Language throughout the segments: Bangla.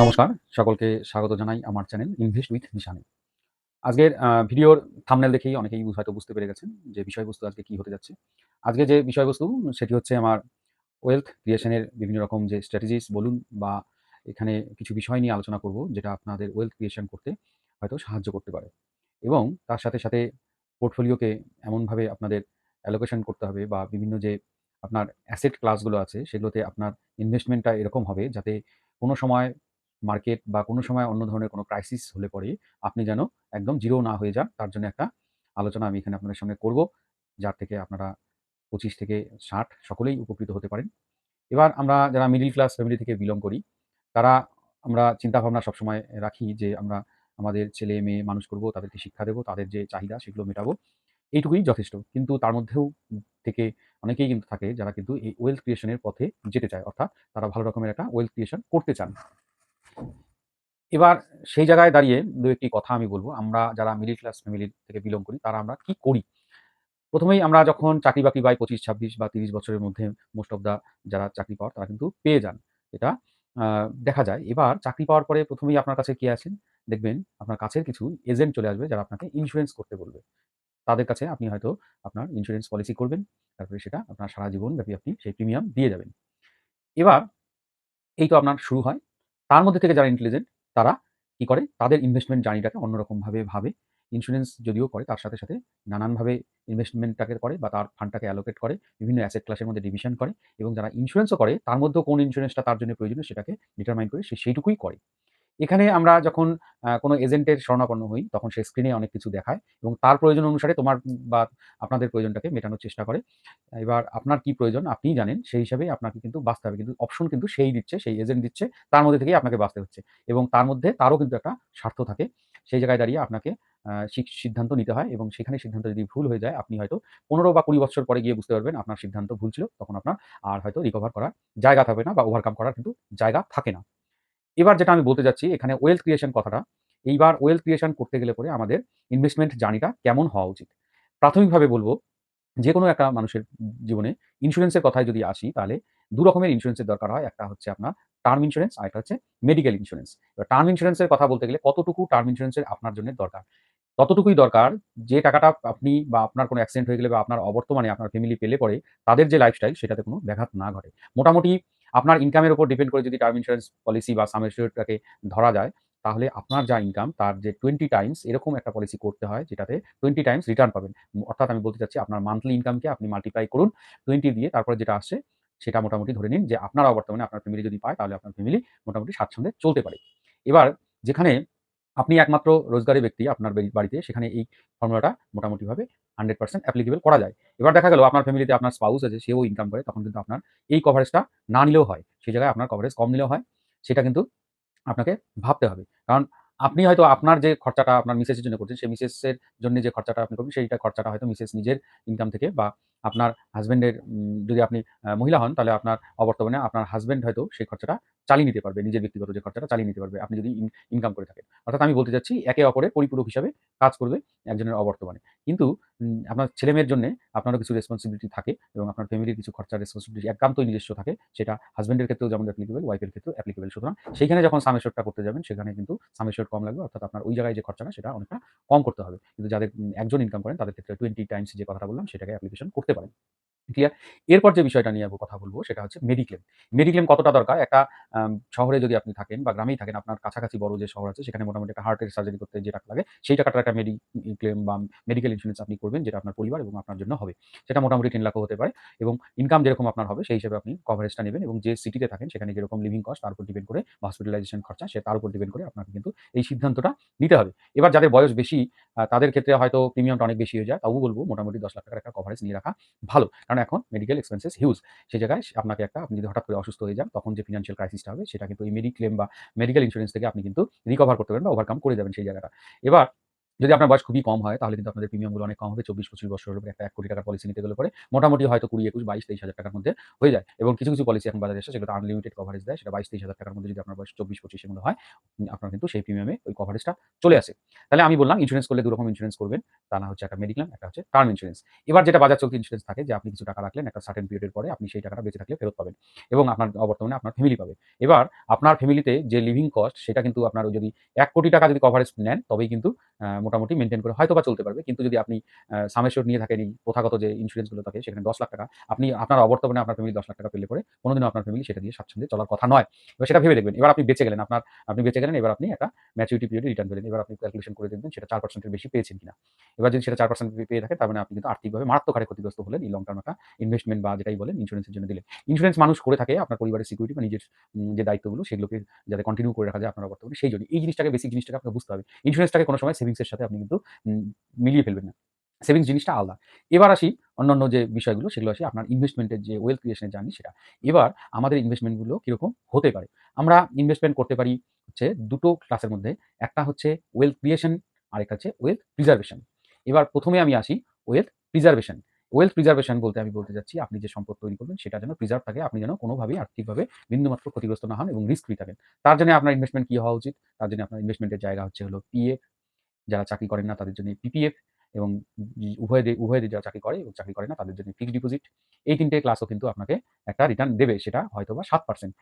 নমস্কার, সকলকে স্বাগত জানাই আমার চ্যানেল ইনভেস্ট উইথ নিশানে। আজকের ভিডিওর থামনেল দেখেই অনেকেই হয়তো বুঝতে পেরে গেছেন যে বিষয়বস্তু আজকে কি হতে যাচ্ছে। আজকে যে বিষয়বস্তু, সেটি হচ্ছে আমার ওয়েলথ ক্রিয়েশনের বিভিন্ন রকম যে স্ট্র্যাটেজিস বলুন বা এখানে কিছু বিষয় নিয়ে আলোচনা করব, যেটা আপনাদের ওয়েলথ ক্রিয়েশন করতে হয়তো সাহায্য করতে পারে। এবং তার সাথে সাথে পোর্টফোলিওকে এমনভাবে আপনাদের অ্যালোকেশন করতে হবে বা বিভিন্ন যে আপনার অ্যাসেট ক্লাসগুলো আছে, সেগুলোতে আপনার ইনভেস্টমেন্টটা এরকম হবে যাতে কোনো সময় মার্কেট বা কোনো সময় অন্য ধরনের কোনো ক্রাইসিস হলে পরে আপনি যেন একদম জিরো না হয়ে যান, তার জন্য একটা আলোচনা আমি এখানে আপনাদের সঙ্গে করব, যার থেকে আপনারা পঁচিশ থেকে ষাট সকলেই উপকৃত হতে পারেন। এবার আমরা যারা মিডল ক্লাস ফ্যামিলি থেকে বিলং করি, তারা আমরা চিন্তাভাবনা সবসময় রাখি যে আমরা আমাদের ছেলে মেয়ে মানুষ করব, তাদেরকে শিক্ষা দেবো, তাদের যে চাহিদা সেগুলো মেটাবো, এইটুকুই যথেষ্ট। কিন্তু তার মধ্যেও থেকে অনেকেই কিন্তু থাকে যারা কিন্তু এই ওয়েলথ ক্রিয়েশনের পথে যেতে চায়, অর্থাৎ তারা ভালো রকমের একটা ওয়েলথ ক্রিয়েশন করতে চান। এবার সেই জায়গায় দাঁড়িয়ে দু একটি কথা আমি বলব। আমরা যারা মিডিল ক্লাস ফ্যামিলি থেকে বিলং করি, তারা আমরা কি করি? প্রথমেই আমরা যখন চাকরি বাকরি পাই পঁচিশ, ছাব্বিশ বা তিরিশ বছরের মধ্যে মোস্ট অফ দ্য যারা চাকরি পাওয়ার, তারা কিন্তু পেয়ে যান। এটা দেখা যায়। এবার চাকরি পাওয়ার পরে প্রথমেই আপনার কাছে কে আছেন? দেখবেন আপনার কাছের কিছু এজেন্ট চলে আসবে যারা আপনাকে ইন্স্যুরেন্স করতে বলবে। তাদের কাছে আপনি হয়তো আপনার ইন্স্যুরেন্স পলিসি করবেন, তারপরে সেটা আপনার সারা জীবন ব্যাপী আপনি সেই প্রিমিয়াম দিয়ে যাবেন। এবার, এই তো আপনার শুরু হয়। তার মধ্যে থেকে যারা ইন্টেলিজেন্ট তারা কি করে? তাদের ইনভেস্টমেন্ট জার্নিটাকে অন্যরকমভাবে ভাবে। ইন্স্যুরেন্স যদিও করে, তার সাথে সাথে নানানভাবে ইনভেস্টমেন্টটাকে করে বা তার ফান্ডটাকে অ্যালোকেট করে, বিভিন্ন অ্যাসেট ক্লাসের মধ্যে ডিভিশন করে এবং যারা ইন্স্যুরেন্সও করে, তার মধ্যেও কোন ইন্স্যুরেন্সটা তার জন্য প্রয়োজনীয় সেটাকে ডিটারমাইন করে, সে সেইটুকুই করে। এখানে আমরা যখন কোনো এজেন্টের শরণাপন্ন হই, তখন সে স্ক্রিনে অনেক কিছু দেখায় এবং তার প্রয়োজন অনুসারে তোমার বা আপনাদের প্রয়োজনটাকে মেটানোর চেষ্টা করে। এবার আপনার কি প্রয়োজন আপনিই জানেন, সেই হিসাবে আপনাকে কিন্তু বাঁচতে হবে। কিন্তু অপশন কিন্তু সেই দিচ্ছে, সেই এজেন্ট দিচ্ছে, তার মধ্যে থেকেই আপনাকে বাঁচতে হচ্ছে এবং তার মধ্যে তারও কিন্তু একটা স্বার্থ থাকে। সেই জায়গায় দাঁড়িয়ে আপনাকে সিদ্ধান্ত নিতে হয় এবং সেখানে সিদ্ধান্ত যদি ভুল হয়ে যায়, আপনি হয়তো ১৫ বা কুড়ি বছর পরে গিয়ে বুঝতে পারবেন আপনার সিদ্ধান্ত ভুল ছিল। তখন আপনার আর হয়তো রিকভার করার জায়গা থাকবে না বা ওভারকাম করার কিন্তু জায়গা থাকে না। এবার যেটা আমি বলতে যাচ্ছি এখানে ওয়েলথ ক্রিয়েশন কথাটা, এইবার ওয়েলথ ক্রিয়েশন করতে গেলে পরে আমাদের ইনভেস্টমেন্ট জার্নিটা কেমন হওয়া উচিত? প্রাথমিকভাবে বলব, যেকোনো একটা মানুষের জীবনে ইন্স্যুরেন্সের কথায় যদি আসি, তাহলে ২ রকমের ইন্স্যুরেন্সের দরকার হয়। একটা হচ্ছে আপনার টার্ম ইন্স্যুরেন্স, আর একটা হচ্ছে মেডিকেল ইন্স্যুরেন্স। এবার টার্ম ইন্স্যুরেন্সের কথা বলতে গেলে কতটুকু টার্ম ইন্স্যুরেন্সের আপনার জন্য দরকার? ততটুকুই দরকার যে টাকাটা আপনি বা আপনার কোনো অ্যাক্সিডেন্ট হয়ে গেলে বা আপনার অবর্তমানে আপনার ফ্যামিলি পেলে পরে তাদের যে লাইফস্টাইল সেটাতে কোনো ব্যাঘাত না ঘটে। মোটামুটি আপনার ইনকামের উপর ডিপেন্ড করে যদি টার্ম ইন্স্যুরেন্স পলিসি বা সাম ইন্স্যুরেন্সটাকে ধরা যায়, তাহলে আপনার যা ইনকাম তার যে 20 টাইমস এরকম একটা পলিসি করতে হয় যেটাতে 20 টাইমস রিটার্ন পাবেন। অর্থাৎ আমি বলতে চাচ্ছি আপনার মান্থলি ইনকামকে আপনি মাল্টিপ্লাই করুন 20 দিয়ে তারপরে যেটা আসছে সেটা মোটামুটি ধরে নিন যে আপনার বর্তমানে আপনার ফ্যামিলি যদি পায় তাহলে আপনার ফ্যামিলি মোটামুটি স্বাচ্ছন্দ্যে চলতে পারে। এবার যেখানে আপনি একমাত্র রোজগারি ব্যক্তি আপনার বাড়িতে সেখানে এই ফর্মুলাটা মোটামুটিভাবে 100% অ্যাপ্লিকেবল করা যায়। এবার দেখা গেল আপনার ফ্যামিলিতে আপনার স্পাউস আছে, সেও ইনকাম করে, তখন কিন্তু আপনার এই কভারেজটা না নিলেও হয়। সেই জায়গায় আপনার কভারেজ কম নিলেও হয়। সেটা কিন্তু আপনাকে ভাবতে হবে। কারণ আপনি হয়তো আপনার যে খরচাটা আপনার মিসেসের জন্য করছেন, সেই মিসেসের জন্য যে খরচাটা আপনি করবেন, সেইটা খরচাটা হয়তো মিসেস নিজের ইনকাম থেকে বা আপনার হাসব্যান্ডের উম যদি আপনি মহিলা হন, তাহলে আপনার অবর্তমানে আপনার হাজব্যান্ড হয়তো সেই খরচাটা চালিয়ে নিতে পারবে। নিজের ব্যক্তিগত যে খরচাটা চালিয়ে নিতে পারবে। আপনি যদি ইনকাম করে থাকেন। অর্থাৎ আমি বলতে চাচ্ছি একে অপরের পরিপূরক হিসাবে কাজ করবে একজনের অবর্তমানে। কিন্তু আপনার ছেলেমেয়ের জন্য আপনারও কিছু রেসপন্সিবিলিটি থাকে এবং আপনার ফ্যামিলির কিছু খরচার রেসপনসিবিলিটি একান্তই নিজস্ব থাকে। সেটা হাজব্যান্ডের ক্ষেত্রেও যেমন অ্যাপ্লিকেবল, ওয়াইফের ক্ষেত্রেও অ্যাপ্লিকেবল। সুতরাং সেইখানে যখন সাম অ্যাসিউরডটা করতে যাবেন, সেখানে কিন্তু সাম অ্যাসিউরড কম লাগবে। অর্থাৎ আপনার ওই জায়গায় যে খরচাটা সেটা অনেকটা কম করতে হবে। কিন্তু যাদের একজন ইনকাম করেন তাদের ক্ষেত্রে 20 টাইমস যে কথাটা বললাম সেটাকে অ্যাপ্লিকেশন করতে পারেন। ক্লিয়ার? এরপর যে বিষয়টা নিয়ে কথা বলব সেটা হচ্ছে মেডিক্লেম। মেডিক্লেম কতটা দরকার? একটা শহরে যদি আপনি থাকেন বা গ্রামেই থাকেন, আপনার কাছাকাছি বড় যে শহর আছে সেখানে মোটামুটি একটা হার্টের সার্জারি করতে যে টাকা লাগে, সেই টাকাটা একটা মেডি ই ক্লেম বা মেডিকেল ইন্স্যুরেন্স আপনি করবেন যেটা আপনার পরিবার এবং আপনার জন্য হবে। সেটা মোটামুটি তিন লাখও হতে পারে এবং ইনকাম যেরকম আপনার হবে সেই হিসেবে আপনি কভারেজটা নেবেন এবং যে সিটিতে থাকেন সেখানে যেরকম লিভিং কস্ট তার উপর ডিপেন্ড করে হসপিটালাইজেশন খরচা সে তার উপর ডিপেন্ড করে আপনাকে কিন্তু এই সিদ্ধান্তটা নিতে হবে। এবার যাদের বয়স বেশি তাদের ক্ষেত্রে হয়তো প্রিমিয়ামটা অনেক বেশি হয়ে যায়। তবুও বলব মোটামুটি ১০ লাখ টাকার একটা কভারেজ নিয়ে রাখা ভালো। কারণ এখন মেডিকেল এক্সপেন্সেস হিউজ। সেই জায়গায় আপনাকে একটা আপনি যদি হঠাৎ করে অসুস্থ হয়ে যান, তখন যে ফিনান্সিয়াল ক্রাইসিসটা হবে সেটা কিন্তু এই মেডিক্লেম বা মেডিকেল ইন্স্যুরেন্স থেকে আপনি কিন্তু রিকভার করতে পারেন বা ওভারকাম করে যাবেন সেই জায়গাটা। এবার যদি আপনার বয়স খুবই কম হয় তাহলে কিন্তু আপনাদের প্রিমিয়ামগুলো অনেক কম হবে। ২৪-২৫ বছরের উপরে একটা এক কোটি টাকার পলিসি নিতে গেলে পরে মোটামুটি হয়তো ২০, ২১, ২২, ২৩ টাকার মধ্যে হয়ে যায় এবং কিছু, কিছু পলিসি এখন বাজারে এসেছে সেগুলোতে আনলিমিটেড কভারেজ দেয়। সেটা ২২-২৩ হাজার টাকার মধ্যে যদি আপনার বয়স ২৪-২৫ এর মধ্যে হয়, আপনার কিন্তু সেই প্রিমিয়ামে ওই কভারেজটা চলে আসে। তাহলে আমি বললাম ইন্স্যুরেন্স করলে ২ রকম ইন্স্যুরেন্স করবেন। তা না হচ্ছে একটা মেডিক্লেম, একটা হচ্ছে টার্ম ইন্স্যুরেন্স। এবার যেটা বাজার চলতি ইন্স্যুরেন্স থাকে যে আপনি কিছু টাকা রাখলেন একটা সার্টেন পিরিয়ড এর পরে আপনি সেই টাকাটা বেঁচে থাকলে ফেরত পাবেন এবং আপনার বর্তমানে আপনার ফ্যামিলি পাবে। এবার আপনার ফ্যামিলিতে যে লিভিং কস্ট সেটা কিন্তু আপনার যদি এক কোটি টাকা যদি কভারেজ নেন তবেই কিন্তু মোটামুটি মেনটেন করে হয়তো বা চলতে পারবে। কিন্তু যদি আপনি আ সাম নিয়ে থাকেন প্রথাগত যে ইন্স্যুরেন্সগুলো থাকে, সেখানে দশ লাখ টাকা, আপনি, আপনার অবর্তমানে আপনার ফ্যামিলি দশ লাখ টাকা পেলে পরে কোনদিনও আপনার ফ্যামিলি সেটা দিয়ে স্বাচ্ছন্দ্যে চলার কথা নয়। এবার সেটা ভেবে দেখবেন। এবার আপনি বেঁচে গেলেন। আপনার, আপনি বেঁচে গেলেন, এবার আপনি একটা ম্যাচুরিটি পিরিয়ডে রিটার্ন পেলেন। এবার আপনি ক্যালকুলেশন করে দেখবেন সেটা ৪% এর বেশি পেয়েছেন কিনা। এবার যদি সেটা ৪% পে পেয়ে থাকে, তার মানে আপনি কিন্তু আর্থিকভাবে মারাত্মক হারে ক্ষতিগ্রস্ত হলেন এই লং টার্ম একটা ইনভেস্টমেন্ট বা যেটাই বলেন ইন্স্যুরেন্সের জন্য দিলে। ইন্স্যুরেন্স মানুষ করে থাকে, আপনার পরিবারের সিকিউরিটি বা নিজের যে দায়িত্বগুলো, সেগুলোকে যাতে কন্টিনিউ করে রাখা যায় আপনার অবর্তমানে সেইজন্য। এই জিনিসটাকে বেসিক জিনিসটাকে আপনাকে বুঝতে হবে। ইন্স্যুরেন্সটাকে কোনো সময় সেভিংস এর সাথে আপনি কিন্তু মিলিয়ে ফেলবেন না। সেভিংস জিনিসটা আলাদা। এবার আসি অন্যান্য যে বিষয়গুলো, সেগুলো আসি আপনার ইনভেস্টমেন্ট এর যে ওয়েলথ ক্রিয়েশন এর জার্নি সেটা। এবার আমাদের ইনভেস্টমেন্টগুলো কীরকম হতে পারে? আমরা ইনভেস্টমেন্ট করতে পারি হচ্ছে ২ টো ক্লাসের মধ্যে। একটা হচ্ছে ওয়েলথ ক্রিয়েশন আরেকটা হচ্ছে ওয়েলথ প্রিজার্ভেশন। এবার প্রথমে আমি আসি ওয়েলথ প্রিজার্ভেশন। ওয়েলথ প্রিজার্ভেশন বলতে আমি বলতে চাচ্ছি আপনি যে সম্পদ তৈরি করবেন, সেটা যেন প্রিজার্ভ থাকে। আপনি যেন কোনোভাবেই আর্থিকভাবে বিন্দুমাত্র ক্ষতিগ্রস্ত না হন এবং রিস্ক ফ্রি থাকেন। তার জন্য আপনার ইনভেস্টমেন্ট কি হওয়া উচিত? তার জন্য আপনার ইনভেস্টমেন্ট এর জায়গা হচ্ছে হলো পিএফ যারা চাকরি করেন না তাদের জন্য পিপিএফ এবং উভয় উভয় যারা চাকরি করে এবং চাকরি করে না তাদের জন্য ফিক্সড ডিপোজিট। এই ৩ টে ক্লাসও কিন্তু আপনাকে একটা রিটার্ন দেবে, সেটা হয়তো বা ৭%।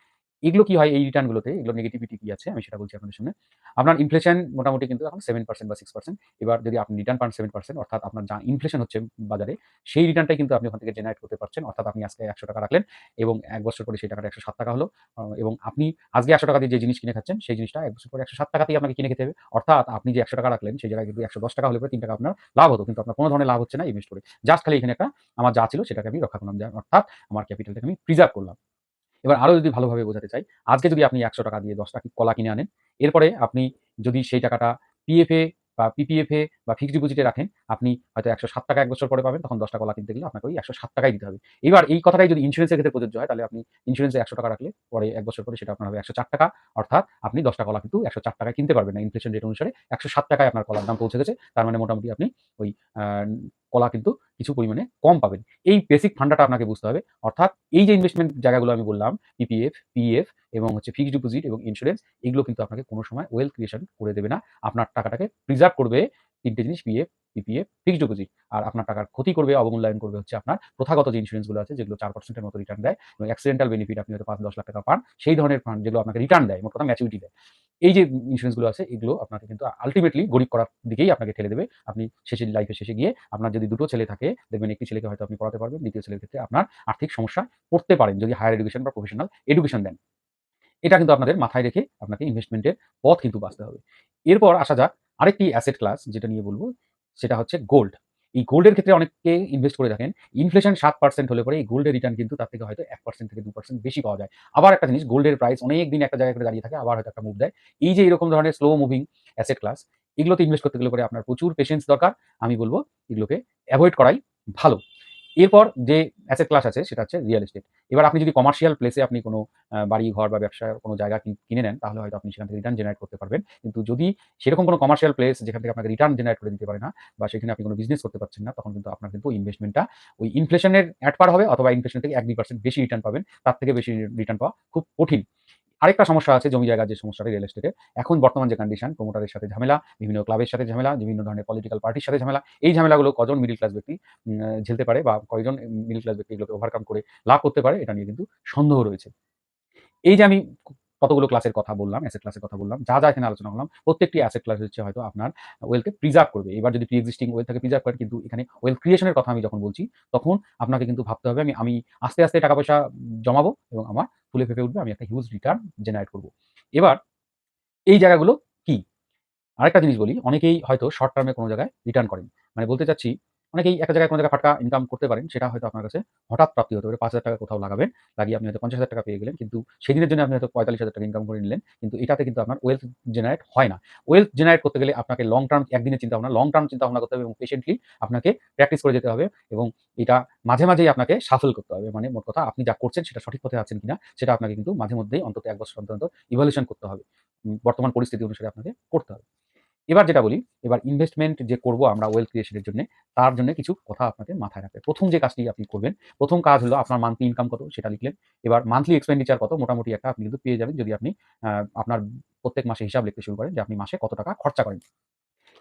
এগুলো কি হয় এই রিটার্ন গুলোতে এগুলোর নেগেটিভিটি কি আছে আমি সেটা বলছি আপনাদের সামনে। আপনার ইনফ্লেশন মোটামুটি কিন্তু এখন 7% বা 6% এবার যদি আপনি রিটার্ন পান 7% অর্থাৎ আপনার যা ইনফ্লেশন হচ্ছে বাজারে, সেই রিটার্নটাই কিন্তু আপনি ওখান থেকে জেনারেট করতে পারছেন। অর্থাৎ আপনি আজকে ৳১০০ রাখলেন এবং এক বছর পরে সেই টাকাটা ৳১০৭ হলো আ এবং আপনি আজকে ৳১০০ দিয়ে যে জিনিস কিনে খাচ্ছেন, সেই জিনিসটা এক বছর পরে ৳১০৭ তেই আপনাকে কিনে খেতে হবে। অর্থাৎ আপনি যে ৳১০০ রাখলেন, সেই জায়গায় কিন্তু ৳১১০ হলে পরে ৳৩ আপনার লাভ হতো। কিন্তু আপনার কোনো ধরনের লাভ হচ্ছে না ইনভেস্ট করে। জাস্ট খালি এখানে একটা, আমার যা ছিল সেটাকে আমি রক্ষা করলাম। অর্থাৎ আমার ক্যাপিটালটাকে আমি প্রিজার্ভ করলাম। এবার আরও যদি ভালোভাবে বোঝাতে চাই, আজকে যদি আপনি ৳১০০ দিয়ে ১০ টা কলা কিনে আনেন, এরপরে আপনি যদি সেই টাকাটা পিএফ এ বা পিপিএফ বা ফিক্সড ডিপোজিটে রাখেন, আপনি হয়তো ৳১০৭ ১ বছর পরে পাবেন তখন দশটা কলা কিনতে গেলে আপনাকে ওই ৳১০৭ ই দিতে হবে। এবার এই কথাটাই যদি ইন্স্যুরেন্স এর ক্ষেত্রে প্রযোজ্য হয় তাহলে আপনি ইন্স্যুরেন্সে একশো টাকা রাখলে পরে এক বছর পরে সেটা আপনার হবে ৳১০৪ অর্থাৎ আপনি দশটা কলা কিন্তু ৳১০৪ য় কিনতে পারবেন না। ইনফ্লেশন রেট অনুসারে ৳১০৭ টাকায় আপনার কলার দাম পৌঁছে গেছে। তার মানে মোটামুটি আপনি ওই কলা কিন্তু কিছু পরিমাণে কম পাবেন। এই বেসিক ফান্ডাটা আপনাকে বুঝতে হবে। অর্থাৎ এই যে ইনভেস্টমেন্ট জায়গাগুলো আমি বললাম পিপিএফ, পিএফ এবং হচ্ছে ফিক্সড ডিপোজিট এবং ইন্স্যুরেন্স এগুলো কিন্তু আপনাকে কোন সময় ওয়েলথ ক্রিয়েশন করে দেবে না। আপনার টাকাটাকে প্রিজার্ভ করবে ৩ টে জিনিস পিএফ, পিপিএফ, ফিক্সড ডিপোজিট। আর আপনার টাকার ক্ষতি করবে, অবমূল্যায়ন করবে হচ্ছে আপনার প্রথাগত যে ইন্স্যুরেন্সগুলো আছে যেগুলো চার পার্সেন্টের মতো রিটার্ন দেয় এবং অ্যাক্সিডেন্টাল বেনিফিট আপনি হয়তো ৫-১০ লাখ টাকা পান। সেই ধরনের ফান্ড যেগুলো আপনাকে রিটার্ন দেয়, মোট কথা ম্যাচুরিটি দেয়। এই যে ইন্স্যুরেন্সগুলো আছে এগুলো আপনাকে কিন্তু আলটিমেটলি গরিব করার দিকেই আপনাকে ঠেলে দেবে। আপনি শেষে লাইফের শেষে গিয়ে আপনার যদি দুটো ছেলে থাকে দেখবেন একটি ছেলেকে হয়তো আপনি পড়াতে পারবেন, দ্বিতীয় ছেলের ক্ষেত্রে আপনার আর্থিক সমস্যা পড়তে পারেন যদি হায়ার এডুকেশন বা প্রফেশনাল এডুকেশন দেন। এটা কিন্তু আপনাদের মাথায় রেখে আপনাকে ইনভেস্টমেন্টের পথ কিন্তু বাঁচতে হবে। এরপর আসা যাক আরেকটি অ্যাসেট ক্লাস যেটা নিয়ে বলব সেটা হচ্ছে গোল্ড। এই গোল্ডের ক্ষেত্রে অনেকে ইনভেস্ট করে থাকেন। ইনফ্লেশন সাত পার্সেন্ট হলে পরে এই গোল্ডের রিটার্ন কিন্তু তার থেকে হয়তো এক পার্সেন্ট থেকে দু পার্সেন্ট বেশি পাওয়া যায়। আবার একটা জিনিস গোল্ডের প্রাইস অনেক দিন একটা জায়গায় দাঁড়িয়ে থাকে, আবার হয়তো একটা মুভ দেয়। এই যে এরকম ধরনের স্লো মুভিং অ্যাসেট ক্লাস এগুলোতে ইনভেস্ট করতে গেলে পরে আপনার প্রচুর পেশেন্স দরকার। আমি বলব এগুলোকে অ্যাভয়েড করাই ভালো। এরপর যে অ্যাসেট ক্লাস আছে সেটা হচ্ছে রিয়েল এস্টেট। এবার আপনি যদি কমার্শিয়াল প্লেসে আপনি কোনো বাড়ি, ঘর বা ব্যবসার কোনো জায়গা কিনে নেন তাহলে হয়তো আপনি সেখান থেকে রিটার্ন জেনারেট করতে পারবেন। কিন্তু যদি সেরকম কোনো কমার্শিয়াল প্লেস যেখান থেকে আপনাকে রিটার্ন জেনারেট করে দিতে পারে না বা সেখানে আপনি কোনো বিজনেস করতে পারছেন না তখন কিন্তু আপনার কিন্তু ইনভেস্টমেন্টটা ওই ইনফ্লেশন এর এট পার হবে অথবা ইনফ্লেশন থেকে ১-২% বেশি রিটার্ন পাবেন। তার থেকে বেশি রিটার্ন পাওয়া খুব কঠিন। আরেকটা সমস্যা আছে জমি জায়গার যে সমস্যাটা রিয়েল এস্টেটে। এখন বর্তমান যে কন্ডিশন প্রমোটারের সাথে ঝামেলা, বিভিন্ন ক্লাবের সাথে ঝামেলা, বিভিন্ন ধরনের পলিটিক্যাল পার্টির সাথে ঝামেলা। এই ঝামেলাগুলো কজন মিডিল ক্লাস ব্যক্তি ঝেলতে পারে বা কয়জন মিডিল ক্লাস ব্যক্তি এগুলোকে ওভারকাম করে লাভ করতে পারে এটা নিয়ে কিন্তু সন্দেহ রয়েছে। এই যে আমি কতগুলো ক্লাসের কথা বললাম, অ্যাসেট ক্লাসের কথা বললাম, যা, যা এখানে আলোচনা করলাম প্রত্যেকটি অ্যাসেট ক্লাস হচ্ছে হয়তো আপনার ওয়েলথ কে প্রিজার্ভ করবে। এবার যদি প্রি এক্সিস্টিং ওয়েলথ থাকে প্রিজার্ভ করেন কিন্তু এখানে ওয়েলথ ক্রিয়েশনের কথা আমি যখন বলছি তখন আপনাকে কিন্তু ভাবতে হবে আমি আমি আস্তে, আস্তে টাকা পয়সা জমাবো এবং আমার ফুলে ফেঁপে উঠবে আমি একটা হিউজ রিটার্ন জেনারেট করব। এবার এই জায়গাগুলো কি? আরেকটা জিনিস বলি, অনেকেই হয়তো শর্ট টার্মে কোনো জায়গায় রিটার্ন করেন। মানে বলতে চাচ্ছি অনেকেই একটা জায়গায় কোন জায়গায় ফাটকা ইনকাম করতে পারেন সেটা হয়তো আপনার কাছে হঠাৎ প্রাপ্তি হতে পারে। ৳৫,০০০ কোথাও লাগাবেন। লাগিয়ে আপনি হয়তো ৳৫০,০০০ পেয়ে গেলেন। কিন্তু সেদিনের জন্য আপনি হয়তো ৳৪৫,০০০ ইনকাম করে নিলেন। কিন্তু এটাতে কিন্তু আপনার ওয়েলথ জেনারেট হয় না। ওয়েলথ জেনারেট করতে গেলে আপনাকে লং টার্ম একদিনের চিন্তা ভাবনা, লং টার্ম চিন্তা ভাবনা করতে হবে এবং পেশেন্টলি আপনাকে প্র্যাকটিস করে যেতে হবে এবং এটা মাঝে, মাঝেই আপনাকে শাফল করতে হবে। মানে মোট কথা আপনি যা করছেন সেটা সঠিক পথে আছেন কিনা সেটা আপনাকে কিন্তু মাঝে মধ্যেই অন্তত এক বছর অন্তর ইভ্যালুয়েশন করতে হবে। বর্তমান পরিস্থিতি অনুসারে আপনাকে করতে হবে। এবার যেটা বলি, এবার ইনভেস্টমেন্ট যে করব আমরা ওয়েলথ ক্রিয়েশনের জন্য তার জন্য কিছু কথা আপনাকে মাথায় রাখতে প্রথম যে কাজটি আপনি করবেন, প্রথম কাজ হলো আপনার মান্থলি ইনকাম কত সেটা লিখলেন। এবার মান্থলি এক্সপেন্ডিচার কত মোটামুটি একটা আপনি কিন্তু পেয়ে যাবেন যদি আপনি আপনার প্রত্যেক মাসে হিসাব লিখতে শুরু করেন যে আপনি মাসে কত টাকা খরচা করেন।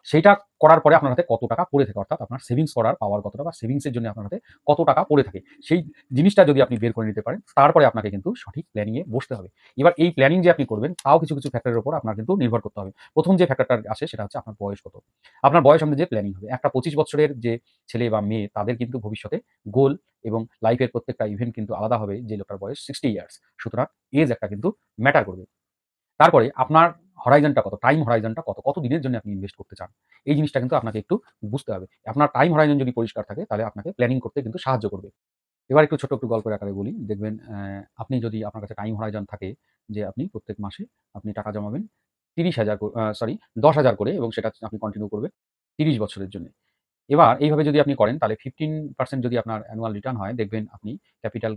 সেইটা করার পরে আপনার হাতে কত টাকা পড়ে থাকে অর্থাৎ আপনার সেভিংস করার পাওয়ার কতটা বা সেভিংসের জন্য আপনার হাতে কত টাকা পড়ে থাকে। সেই জিনিসটা যদি আপনি বের করে নিতে পারেন, তারপরে আপনাকে কিন্তু সঠিক প্ল্যানিং এ বসতে হবে। এবার এই প্ল্যানিং যে আপনি করবেন তাও কিছু, কিছু ফ্যাক্টরের উপর আপনার কিন্তু নির্ভর করতে হবে। প্রথম যে ফ্যাক্টরটা আসে সেটা হচ্ছে আপনার বয়স কত। আপনার বয়স আমাদের যে প্ল্যানিং হবে। একটা ২৫ বছরের যে ছেলে বা মেয়ে তাদের কিন্তু ভবিষ্যতে গোল এবং লাইফের প্রত্যেকটা ইভেন্ট কিন্তু আলাদা হবে যে লোকটার বয়স 60 ইয়ার্স। সুতরাং এজ একটা কিন্তু ম্যাটার করবে। তারপরে আপনার হরাইজনটা কত? টাইম হরাইজনটা কত? কত দিনের জন্য আপনি ইনভেস্ট করতে চান? এই জিনিসটা কিন্তু আপনাকে একটু বুঝতে হবে। আপনার টাইম হরাইজন যদি পরিষ্কার থাকে, তাহলে আপনাকে প্ল্যানিং করতে কিন্তু সাহায্য করবে। এবার একটু ছোট্ট একটু গল্পের আকারে বলি। দেখবেন আপনি যদি আপনার কাছে টাইম হরাইজন থাকে, যে আপনি প্রত্যেক মাসে আপনি টাকা জমাবেন তিরিশ হাজার সরি দশ হাজার করে এবং সেটা আপনি কন্টিনিউ করবেন ৩০ বছরের জন্যে। এবার এইভাবে যদি আপনি করেন, তাহলে 15% যদি আপনার অ্যানুয়াল রিটার্ন হয়, দেখবেন আপনি ক্যাপিটাল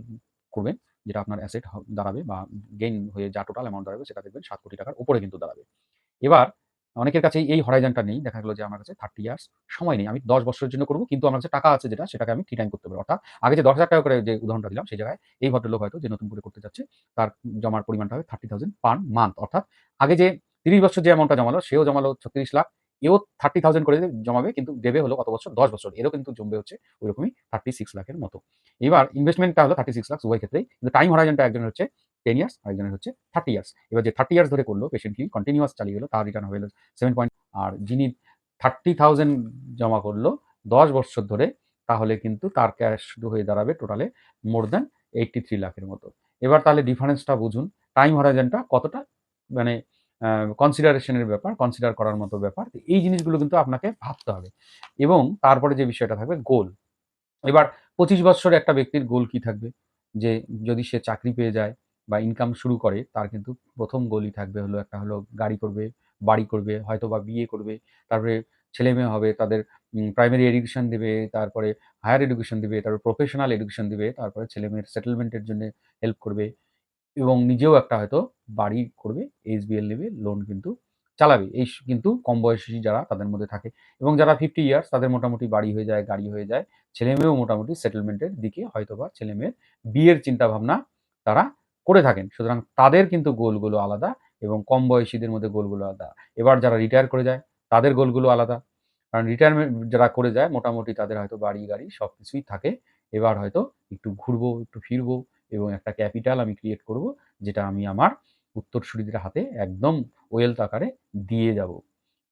করবেন যেটা আপনার অ্যাসেট দাঁড়াবে বা গেইন হয়ে যা টোটাল অ্যামাউন্ট দাঁড়াবে সেটা দেখবেন সাত কোটি টাকার উপরে কিন্তু দাঁড়াবে। এবার অনেকের কাছে এই হরাইজনটা নেই। দেখা গেলো যে আমার কাছে 30 ইয়ার্স সময় নেই। আমি ১০ বছরের জন্য করব কিন্তু আমার কাছে টাকা আছে যেটা সেটাকে আমি 3 টাইম করতে পারব। অর্থাৎ আগে যে ৳১০,০০০ করে যে উদাহরণটা দিলাম সেই জায়গায় এই ভদ্রলোক হয়তো যে নতুন করে করতে যাচ্ছে তার জমার পরিমাণটা হবে 30,000 পার মান্থ। অর্থাৎ আগে যে ৩০ বছর যে অ্যামাউন্টটা জমালো সেও জমালো ৩৬ লাখ। এও 30,000 করে জমাবে কিন্তু দেবে হলো কত বছর? 10 বছর। এরও কিন্তু জমবে হচ্ছে ওইরকমই 36 লাখের মতো। এবার ইনভেস্টমেন্টটা হলো 36 লাখ উভয় ক্ষেত্রেই। কিন্তু টাইম হরাইজনটা একজনের হচ্ছে টেন ইয়ার্স আরেকজনের হচ্ছে 30 ইয়ার্স। এবার যে 30 ইয়ার্স ধরে করল পেশেন্টলি কন্টিনিউয়াস চালিয়ে গেলো তার রিটার্ন হবে 7 পয়েন্ট আর যিনি 30,000 জমা করল 10 বৎসর ধরে তাহলে কিন্তু তার ক্যাশ হয়ে দাঁড়াবে টোটালে মোর দ্যান 83 লাখের মতো। এবার তাহলে ডিফারেন্সটা বুঝুন। টাইম হরাইজনটা কতটা মানে আ কনসিডারেশন এর ব্যাপার, কনসিডার করার মতো ব্যাপার। এই জিনিসগুলো কিন্তু আপনাকে ভাবতে হবে। এবং তারপরে যে বিষয়টা থাকবে গোল। এবার ২৫ বৎসরের একটা ব্যক্তির গোল কি থাকবে? যে যদি সে চাকরি পেয়ে যায় বা ইনকাম শুরু করে তার কিন্তু প্রথম গোলই থাকবে হলো একটা হলো গাড়ি করবে, বাড়ি করবে, হয়তো বা বিয়ে করবে। তারপরে ছেলে মেয়ে হবে, তাদের প্রাইমারি এডুকেশন দেবে তারপরে হায়ার এডুকেশন দেবে তারপর প্রফেশনাল এডুকেশন দেবে তারপরে ছেলেমেয়ের সেটেলমেন্ট এর জন্যে হেল্প করবে এবং নিজেও একটা হয়তো বাড়ি করবে, এইচবিএল নেবে, লোন কিন্তু চালাবে। এই কিন্তু কম বয়সী যারা তাদের মধ্যে থাকে এবং যারা 50 ইয়ার্স তাদের মোটামুটি বাড়ি হয়ে যায়, গাড়ি হয়ে যায়। ছেলেমেয়েও মোটামুটি সেটেলমেন্ট এর দিকে হয়তোবা ছেলেমেয়ের বিয়ের চিন্তাভাবনা তারা করে থাকেন। সুতরাং তাদের কিন্তু গোলগুলো আলাদা এবং কম বয়সীদের মধ্যে গোলগুলো আলাদা। এবার যারা রিটায়ার করে যায় তাদের গোলগুলো আলাদা। কারণ রিটায়ারমেন্ট যারা করে যায় মোটামুটি তাদের হয়তো বাড়ি-গাড়ি সব কিছুই থাকে। এবার হয়তো একটু ঘুরবো, একটু ফিরবো এবং একটা ক্যাপিটাল আমি ক্রিয়েট করব যেটা আমি আমার উত্তরসূরিদের হাতে একদম ওয়েলথ আকারে দিয়ে যাব।